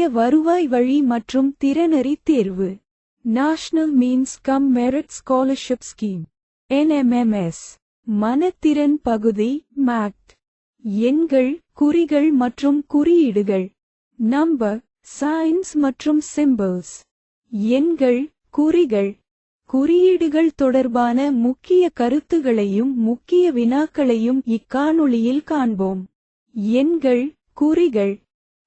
தேசிய வருவாய் வழி மற்றும் திறனறி தேர்வு. National means cum merit scholarship scheme NMMS மனத்திறன் பகுதி மேக்ட் எண்கள் குறிகள் மற்றும் குறியீடுகள். நம்பர் சைன்ஸ் மற்றும் சிம்பிள்ஸ் எண்கள் குறிகள். குறியீடுகள் தொடர்பான முக்கிய கருத்துகளையும் முக்கிய வினாக்களையும் இக்காணொளியில் காண்போம். எண்கள் குறிகள்.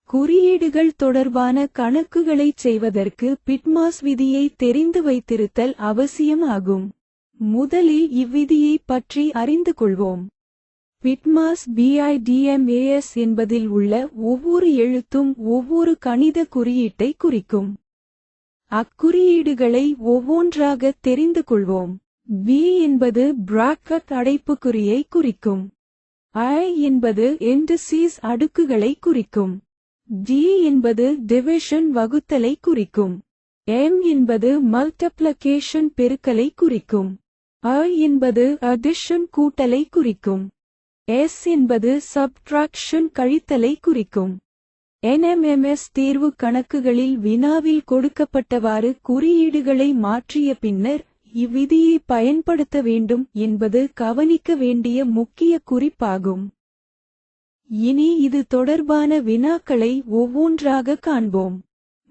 குறியீடுகள் தொடர்பான கணக்குகளைச் செய்வதற்கு பிட்மாஸ் விதியை தெரிந்து வைத்திருத்தல் அவசியமாகும். முதலில் இவ்விதியை பற்றி அறிந்து கொள்வோம். பிட்மாஸ் பிஐடிஎம்ஏஎஸ் என்பதில் உள்ள ஒவ்வொரு எழுத்தும் ஒவ்வொரு கணித குறியீட்டை குறிக்கும். அக்குறியீடுகளை ஒவ்வொன்றாக தெரிந்து கொள்வோம். பி என்பது பிராக்கட் அடைப்புக்குறியை குறிக்கும். ஐ என்பது என்டசீஸ் அடுக்குகளை குறிக்கும். டி என்பது டிவிஷன் வகுத்தலை குறிக்கும். எம் என்பது மல்டிப்ளிகேஷன் பெருக்கலை குறிக்கும். அ என்பது அடிஷன் கூட்டலை குறிக்கும். எஸ் என்பது சப்ட்ராக்ஷன் கழித்தலை குறிக்கும். என்எம்எம்எஸ் தேர்வு கணக்குகளில் வினாவில் கொடுக்கப்பட்டவாறு குறியீடுகளை மாற்றிய பின்னர் இவ்விதியை பயன்படுத்த வேண்டும் என்பது கவனிக்க வேண்டிய முக்கிய குறிப்பாகும். இனி இது தொடர்பான வினாக்களை ஒவ்வொன்றாக காண்போம்.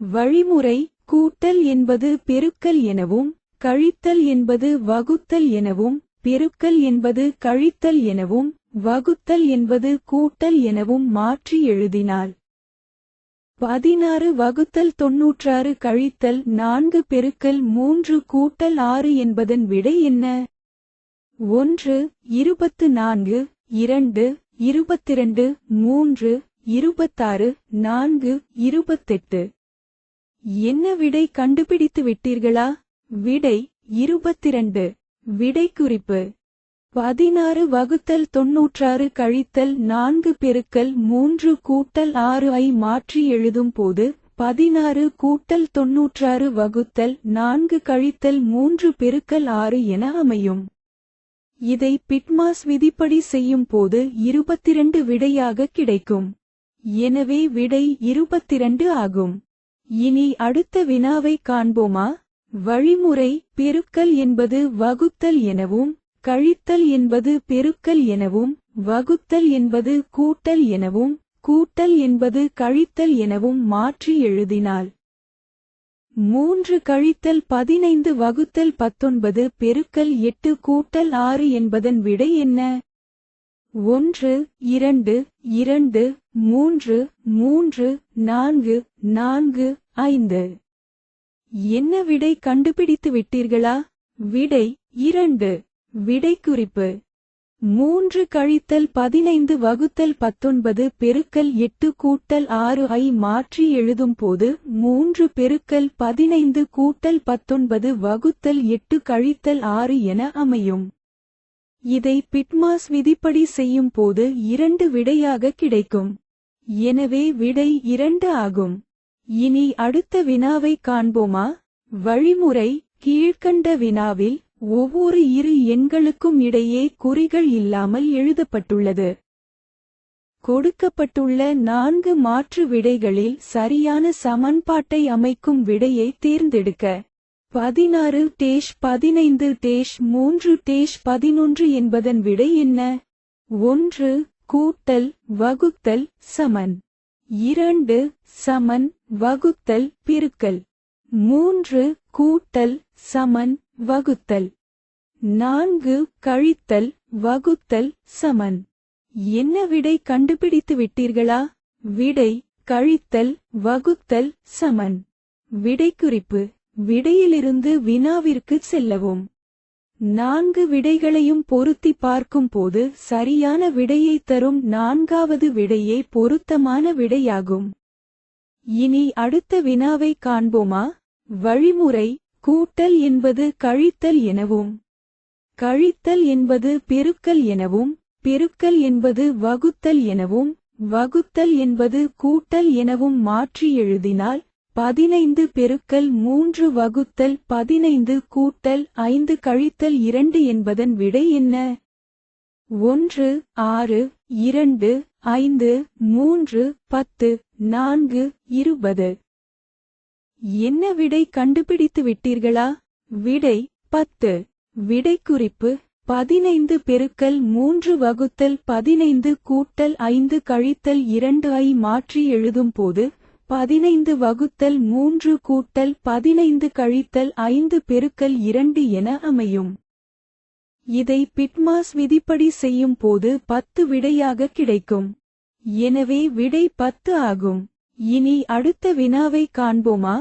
வழிமுறை கூட்டல் என்பது பெருக்கல் எனவும் கழித்தல் என்பது வகுத்தல் எனவும் பெருக்கல் என்பது கழித்தல் எனவும் வகுத்தல் என்பது கூட்டல் எனவும் மாற்றி எழுதினாள் பதினாறு வகுத்தல் தொன்னூற்றாறு கழித்தல் நான்கு பெருக்கல் மூன்று கூட்டல் ஆறு என்பதன் விடை என்ன? ஒன்று இருபத்து நான்கு இரண்டு இருபத்திரண்டு மூன்று இருபத்தாறு நான்கு இருபத்தெட்டு. என்ன விடை கண்டுபிடித்து விட்டீர்களா? விடை இருபத்திரண்டு. விடை குறிப்பு பதினாறு வகுத்தல் தொன்னூற்றாறு கழித்தல் நான்கு பெருக்கல் மூன்று கூட்டல் ஆறு ஐ மாற்றி எழுதும் போது பதினாறு கூட்டல் தொன்னூற்றாறு வகுத்தல் நான்கு கழித்தல் மூன்று பெருக்கல் ஆறு என அமையும். இதை பிட்மாஸ் விதிப்படி செய்யும் போது இருபத்திரண்டு விடையாக கிடைக்கும். எனவே விடை இருபத்திரண்டு ஆகும். இனி அடுத்த வினாவை காண்போமா? வழிமுறை பெருக்கல் என்பது வகுத்தல் எனவும் கழித்தல் என்பது பெருக்கல் எனவும் வகுத்தல் என்பது கூட்டல் எனவும் கூட்டல் என்பது கழித்தல் எனவும் மாற்றி எழுதினாள் மூன்று கழித்தல் பதினைந்து வகுத்தல் பத்தொன்பது பெருக்கல் எட்டு கூட்டல் ஆறு என்பதன் விடை என்ன? ஒன்று இரண்டு இரண்டு மூன்று மூன்று நான்கு நான்கு ஐந்து. என்ன விடை கண்டுபிடித்து விட்டீர்களா விடை இரண்டு. விடை குறிப்பு மூன்று கழித்தல் பதினைந்து வகுத்தல் பத்தொன்பது பெருக்கல் எட்டு கூட்டல் ஆறு ஐ மாற்றி எழுதும் போது மூன்று பெருக்கல் பதினைந்து கூட்டல் பத்தொன்பது வகுத்தல் எட்டு கழித்தல் ஆறு என அமையும். இதை பிட்மாஸ் விதிப்படி செய்யும் போது இரண்டு விடையாக கிடைக்கும். எனவே விடை இரண்டு ஆகும். இனி அடுத்த வினாவை காண்போமா? வழிமுறை கீழ்க்கண்ட வினாவில் ஒவ்வொரு இரு எண்களுக்கும் இடையே குறிகள் இல்லாமல் எழுதப்பட்டுள்ளது. கொடுக்கப்பட்டுள்ள நான்கு மாற்று விடைகளில் சரியான சமன்பாட்டை அமைக்கும் விடையை தேர்ந்தெடுக்க. பதினாறு டேஷ் பதினைந்து டேஷ் மூன்று டேஷ் பதினொன்று என்பதன் விடை என்ன? ஒன்று கூட்டல் வகுத்தல் சமன். இரண்டு சமன் வகுத்தல் பெருக்கல். மூன்று கூட்டல் சமன் வகுத்தல். நான்கு கழித்தல் வகுத்தல் சமன். என்ன விடை கண்டுபிடித்து விட்டீர்களா? விடை கழித்தல் வகுத்தல் சமன். விடை குறிப்பு விடையிலிருந்து வினாவிற்கு செல்லவும். நான்கு விடைகளையும் பொருத்தி பார்க்கும்போது சரியான விடையை தரும் நான்காவது விடையே பொருத்தமான விடையாகும். இனி அடுத்த வினாவை காண்போமா? வழிமுறை கூட்டல் என்பது கழித்தல் எனவும் கழித்தல் என்பது பெருக்கல் எனவும் பெருக்கல் என்பது வகுத்தல் எனவும் வகுத்தல் என்பது கூட்டல் எனவும் மாற்றி எழுதினால் பதினைந்து பெருக்கல் மூன்று வகுத்தல் பதினைந்து கூட்டல் ஐந்து கழித்தல் இரண்டு என்பதன் விடை என்ன? ஒன்று ஆறு இரண்டு ஐந்து மூன்று பத்து நான்கு இருபது. என்ன விடை கண்டுபிடித்து விட்டீர்களா? விடை பத்து. விடை குறிப்பு பதினைந்து பெருக்கல் மூன்று வகுத்தல் பதினைந்து கூட்டல் ஐந்து கழித்தல் இரண்டு ஐ மாற்றி எழுதும் போது பதினைந்து வகுத்தல் மூன்று கூட்டல் பதினைந்து கழித்தல் ஐந்து பெருக்கல் இரண்டு என அமையும். இதை பிட்மாஸ் விதிப்படி செய்யும் போது பத்து விடையாக கிடைக்கும். எனவே விடை பத்து ஆகும். இனி அடுத்த வினாவை காண்போமா?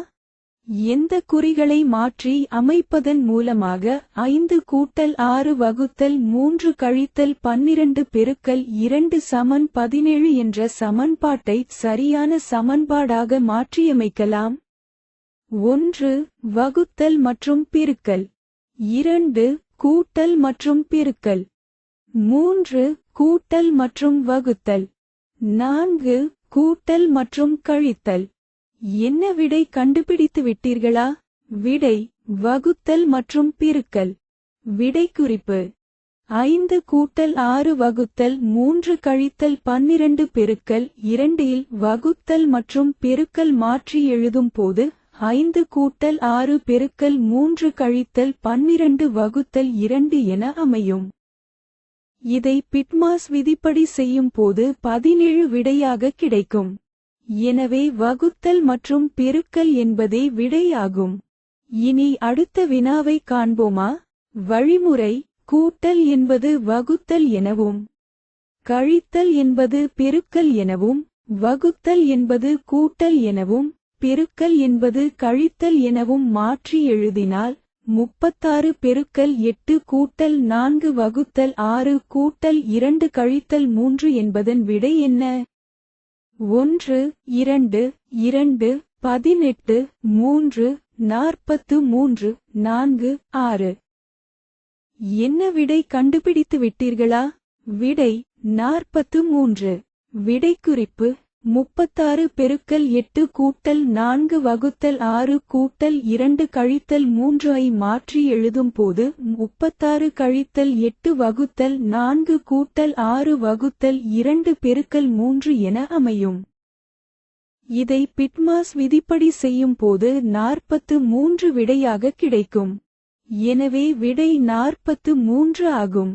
எந்த குறிகளை மாற்றி அமைப்பதன் மூலமாக ஐந்து கூட்டல் ஆறு வகுத்தல் மூன்று கழித்தல் பன்னிரண்டு பெருக்கல் இரண்டு சமன் பதினேழு என்ற சமன்பாட்டை சரியான சமன்பாடாக மாற்றியமைக்கலாம். ஒன்று வகுத்தல் மற்றும் பெருக்கல். இரண்டு கூட்டல் மற்றும் பெருக்கல். மூன்று கூட்டல் மற்றும் வகுத்தல். நான்கு கூட்டல் மற்றும் கழித்தல். என்ன விடை கண்டுபிடித்து விட்டீர்களா? விடை வகுத்தல் மற்றும் பெருக்கல். விடை குறிப்பு ஐந்து கூட்டல் ஆறு வகுத்தல் மூன்று கழித்தல் பன்னிரண்டு பெருக்கல் இரண்டில் வகுத்தல் மற்றும் பெருக்கல் மாற்றி எழுதும் போது ஐந்து கூட்டல் ஆறு பெருக்கல் மூன்று கழித்தல் பன்னிரண்டு வகுத்தல் இரண்டு என அமையும். இதை பிட்மாஸ் விதிப்படி செய்யும் போது பதினேழு விடையாக கிடைக்கும். எனவே வகுத்தல் மற்றும் பெருக்கல் என்பதே விடையாகும். இனி அடுத்த வினாவை காண்போமா? வழிமுறை கூட்டல் என்பது வகுத்தல் எனவும் கழித்தல் என்பது பெருக்கல் எனவும் வகுத்தல் என்பது கூட்டல் எனவும் பெருக்கல் என்பது கழித்தல் எனவும் மாற்றி எழுதினால் முப்பத்தாறு பெருக்கல் எட்டு கூட்டல் நான்கு வகுத்தல் ஆறு கூட்டல் இரண்டு கழித்தல் மூன்று என்பதன் விடை என்ன? ஒன்று இரண்டு இரண்டு பதினெட்டு மூன்று நாற்பத்து மூன்று நான்கு ஆறு. என்ன விடை கண்டுபிடித்து விட்டீர்களா? விடை நாற்பத்து மூன்று. விடை குறிப்பு முப்பத்தாறு பெருக்கல் எட்டு கூட்டல் நான்கு வகுத்தல் ஆறு கூட்டல் இரண்டு கழித்தல் மூன்று ஐ மாற்றி எழுதும் போது முப்பத்தாறு கழித்தல் எட்டு வகுத்தல் நான்கு கூட்டல் ஆறு வகுத்தல் இரண்டு பெருக்கல் மூன்று என அமையும். இதை பிட்மாஸ் விதிப்படி செய்யும் போது நாற்பத்து மூன்று விடையாக கிடைக்கும். எனவே விடை நாற்பத்து மூன்று ஆகும்.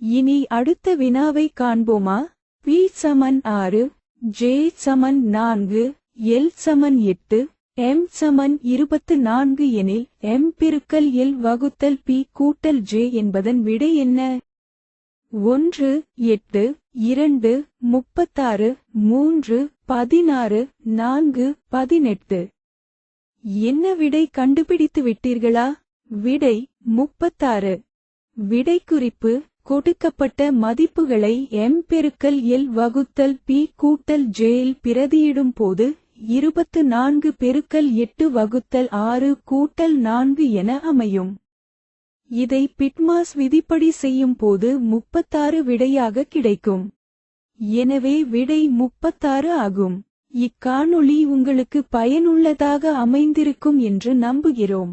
இனி அடுத்த வினாவை காண்போமா? பி சமன் ஆறு ஜே சமன் நான்கு எல் சமன் எட்டு எம் சமன் இருபத்து நான்கு எனில் எம் பெருக்கல் எல் வகுத்தல் பி கூட்டல் ஜே என்பதன் விடை என்ன? ஒன்று எட்டு இரண்டு முப்பத்தாறு மூன்று பதினாறு நான்கு பதினெட்டு. என்ன விடை கண்டுபிடித்து விட்டீர்களா விடை முப்பத்தாறு. விடை குறிப்பு கொடுக்கப்பட்ட மதிப்புகளை எம் பெருக்கல் எல் வகுத்தல் பி கூட்டல் ஜேயில் பிரதியிடும் போது இருபத்து நான்கு பெருக்கல் எட்டு வகுத்தல் ஆறு கூட்டல் நான்கு என அமையும். இதை பிட்மாஸ் விதிப்படி செய்யும் போது முப்பத்தாறு விடையாக கிடைக்கும். எனவே விடை முப்பத்தாறு ஆகும். இக்காணொளி உங்களுக்கு பயனுள்ளதாக அமைந்திருக்கும் என்று நம்புகிறோம்.